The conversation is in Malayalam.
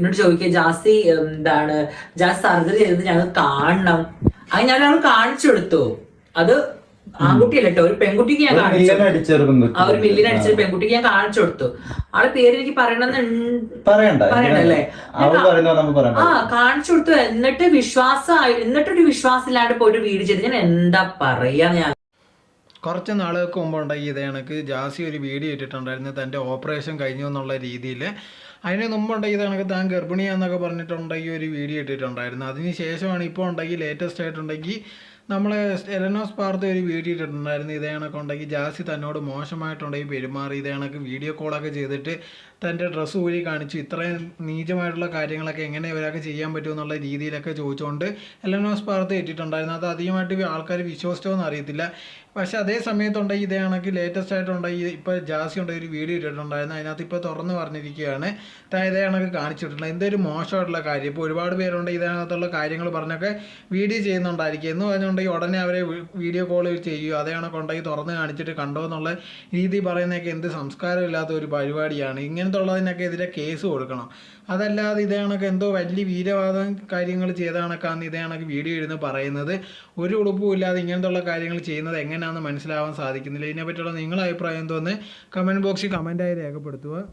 എന്നോട് ചോദിക്കുക ജാസി എന്താണ്? ജാസ് സർജറി ചെയ്തത് ഞങ്ങൾ കാണണം. അത് ഞാൻ ഞങ്ങൾ കാണിച്ചു കൊടുത്തു അത് ആൺകുട്ടിയല്ല കേട്ടോ ഒരു പെൺകുട്ടിക്ക് ഞാൻ കാണിച്ചു. ആ ഒരു മില്ലിന് അടിച്ചൊരു പെൺകുട്ടിക്ക് ഞാൻ കാണിച്ചു കൊടുത്തു ആളെ പേര് എനിക്ക് പറയണമെന്ന് പറയണ്ട പറയണ്ടല്ലേ? അവൾ പറയുന്ന നമുക്ക് പറയാം ആ കാണിച്ചു കൊടുത്തു എന്നിട്ട് വിശ്വാസമായി എന്നിട്ടൊരു വിശ്വാസം ഇല്ലാണ്ട് പോയിട്ട് വീട് ചെയ്ത്. ഞാൻ എന്താ പറയാ ഞാൻ കുറച്ച് നാളുകൾക്ക് മുമ്പ് ഉണ്ടായി ഇതേ കണക്ക് ജാസി ഒരു വീഡിയോ ഇട്ടിട്ടുണ്ടായിരുന്നു. തന്റെ ഓപ്പറേഷൻ കഴിഞ്ഞു എന്നുള്ള രീതിയിൽ അതിന് മുമ്പുണ്ടെങ്കിൽ കണക്ക് താൻ ഗർഭിണിയാന്നൊക്കെ പറഞ്ഞിട്ടുണ്ടെങ്കിൽ ഒരു വീഡിയോ ഇട്ടിട്ടുണ്ടായിരുന്നു. അതിന് ശേഷമാണ് ഇപ്പോൾ ഉണ്ടെങ്കിൽ ലേറ്റസ്റ്റ് ആയിട്ടുണ്ടെങ്കിൽ നമ്മൾ എലനോസ് പാർത്ത് ഒരു വീഡിയോ ഇട്ടിട്ടുണ്ടായിരുന്നു. ഇതേ കണക്ക് ഉണ്ടെങ്കിൽ ജാസി തന്നോട് മോശമായിട്ടുണ്ടെങ്കിൽ പെരുമാറി. ഇതേ കണക്ക് വീഡിയോ കോളൊക്കെ ചെയ്തിട്ട് തന്റെ ഡ്രസ്സ് ഊരി കാണിച്ചു. ഇത്രയും നീചമായിട്ടുള്ള കാര്യങ്ങളൊക്കെ എങ്ങനെ ഇവരൊക്കെ ചെയ്യാൻ പറ്റുമെന്നുള്ള രീതിയിലൊക്കെ ചോദിച്ചുകൊണ്ട് എലനോസ് പാർത്ത് ഇട്ടിട്ടുണ്ടായിരുന്നു. അത് അധികമായിട്ട് ആൾക്കാർ വിശ്വസിച്ചോ എന്ന് അറിയത്തില്ല. പക്ഷെ അതേ സമയത്തുണ്ടെങ്കിൽ ഇതേ കണക്ക് ലേറ്റസ്റ്റ് ആയിട്ടുണ്ടെങ്കിൽ ഇപ്പോൾ ജാസി ഉണ്ടെങ്കിൽ ഒരു വീഡിയോ ഇട്ടിട്ടുണ്ടായിരുന്നു. അതിനകത്ത് ഇപ്പോൾ തുറന്ന് പറഞ്ഞിരിക്കുകയാണ്. താൻ കാണിച്ചിട്ടുണ്ട് എന്തൊരു മോശമായിട്ടുള്ള കാര്യം. ഇപ്പോൾ ഒരുപാട് പേരുണ്ട് ഇതിനകത്തുള്ള കാര്യങ്ങൾ പറഞ്ഞൊക്കെ വീഡിയോ ചെയ്യുന്നുണ്ടായിരിക്കും. എന്ന് പറഞ്ഞുണ്ടെങ്കിൽ ഉടനെ അവരെ വീഡിയോ കോൾ ചെയ്യുക അതേ കണക്കുണ്ടെങ്കിൽ തുറന്ന് കാണിച്ചിട്ട് കണ്ടോ എന്നുള്ള രീതി പറയുന്നതൊക്കെ എന്ത് സംസ്കാരമില്ലാത്ത ഒരു പരിപാടിയാണ്. ഇങ്ങനത്തെ ഉള്ളതിനൊക്കെ എതിരെ കേസ് കൊടുക്കണം. അതല്ലാതെ ഇതേ കണക്ക് എന്തോ വലിയ വീരവാദം കാര്യങ്ങൾ ചെയ്ത കണക്കാണ് ഇതേ വീഡിയോ ഇരുന്ന് പറയുന്നത്. ഒരു ഉടുപ്പും ഇല്ലാതെ ഇങ്ങനത്തുള്ള കാര്യങ്ങൾ ചെയ്യുന്നത് എങ്ങനെയാണെന്ന് മനസ്സിലാവാൻ സാധിക്കുന്നില്ല. ഇതിനെപ്പറ്റിയുള്ള നിങ്ങളുടെ അഭിപ്രായം എന്തോന്ന് കമന്റ് ബോക്സിൽ കമന്റായി രേഖപ്പെടുത്തുക.